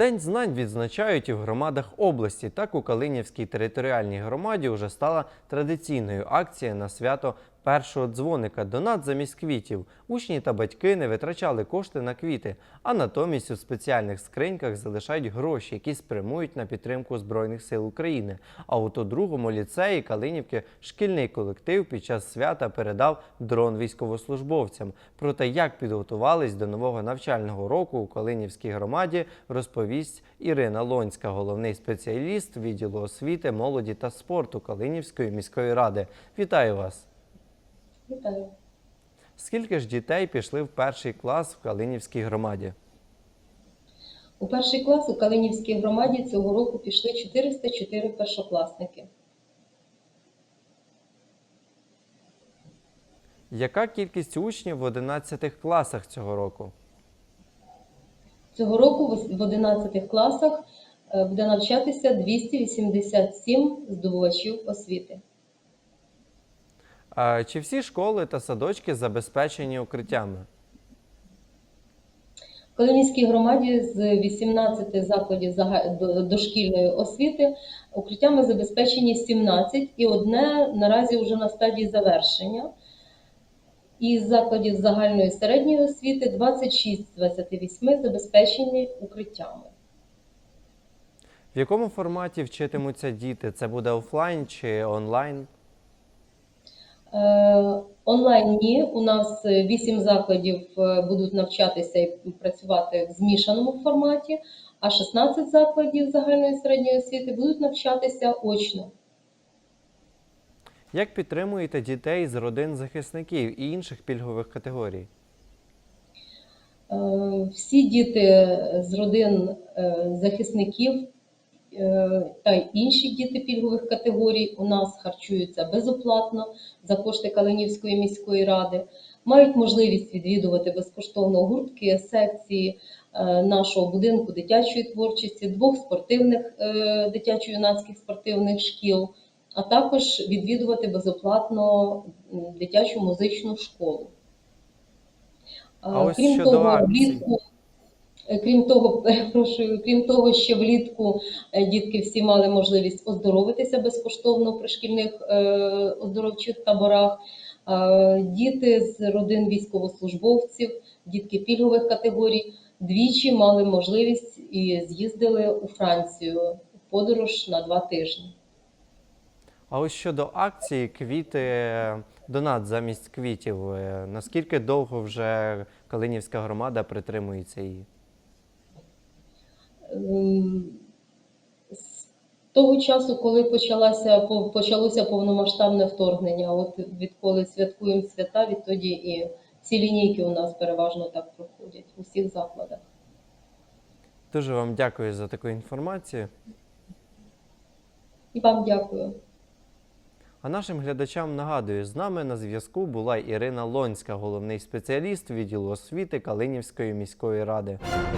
День знань відзначають і в громадах області. Так у Калинівській територіальній громаді вже стала традиційною акція на свято першого дзвоника Донат замість квітів. Учні та батьки не витрачали кошти на квіти, а натомість у спеціальних скриньках залишають гроші, які спрямують на підтримку Збройних сил України. А от у другому ліцеї Калинівки шкільний колектив під час свята передав дрон військовослужбовцям. Про те, як підготувались до нового навчального року у Калинівській громаді, розповість Ірина Лонська, головний спеціаліст відділу освіти, молоді та спорту Калинівської міської ради. Вітаю вас! Вітаю. Скільки ж дітей пішли в перший клас в Калинівській громаді? У перший клас у Калинівській громаді цього року пішли 404 першокласники. Яка кількість учнів в 11 класах цього року? Цього року в в 11 класах е, буде навчатися 287 здобувачів освіти. Чи всі школи та садочки забезпечені укриттями? В Калинівській громаді з 18 закладів дошкільної освіти укриттями забезпечені 17 і одне наразі вже на стадії завершення. Із закладів загальної середньої освіти 26 з 28 забезпечені укриттями. В якому форматі вчитимуться діти? Це буде офлайн чи онлайн? Е, Онлайн ні. У нас е, вісім закладів е, будуть навчатися і працювати в змішаному форматі, а 16 закладів загальної середньої освіти будуть навчатися очно. Як підтримуєте дітей з родин захисників і інших пільгових категорій? Всі діти з родин захисників та й інші діти пільгових категорій у нас харчуються безоплатно за кошти Калинівської міської ради, мають можливість відвідувати безкоштовно гуртки, секції е, нашого будинку дитячої творчості, двох спортивних е, дитячо-юнацьких спортивних шкіл, а також відвідувати безоплатно дитячу музичну школу. А ось Крім того, влітку, е, крім того, перепрошую, крім того, що влітку е, дітки всі мали можливість оздоровитися безкоштовно при шкільних е, оздоровчих таборах. Е, Діти з родин військовослужбовців, дітки пільгових категорій двічі мали можливість і з'їздили у Францію в подорож на два тижні. А ось щодо акції квіти е, донат замість квітів. е, Наскільки довго вже Калинівська громада притримується її? З того часу, коли почалося, почалося повномасштабне вторгнення, от відколи святкуємо свята, відтоді і ці лінійки у нас переважно так проходять у всіх закладах. Дуже вам дякую за таку інформацію. І вам дякую. А нашим глядачам нагадую, з нами на зв'язку була Ірина Лонська, головний спеціаліст відділу освіти Калинівської міської ради.